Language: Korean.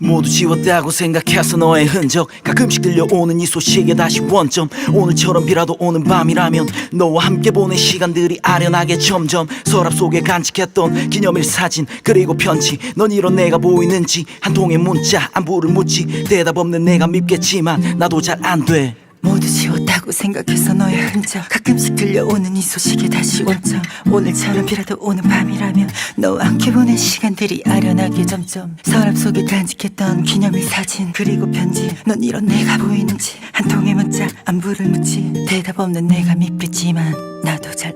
모두 지웠다고 생각해서 너의 흔적 가끔씩 들려오는 이 소식에 다시 원점. 오늘처럼 비라도 오는 밤이라면 너와 함께 보낸 시간들이 아련하게 점점 서랍 속에 간직했던 기념일 사진 그리고 편지. 넌 이런 내가 보이는지 한 통의 문자 안부를 묻지. 대답 없는 내가 밉겠지만 나도 잘 안돼 지웠다고 생각해서 너의 흔적 가끔씩 들려오는 이 소식에 다시 원점 오늘처럼 비라도 오는 밤이라면 너와 함께 보낸 시간들이 아련하게 점점 서랍 속에 간직했던 기념일 사진 그리고 편지. 넌 이런 내가 보이는지. 한 통의 문자 안부를 묻지. 대답 없는 내가 밉겠지만 나도 잘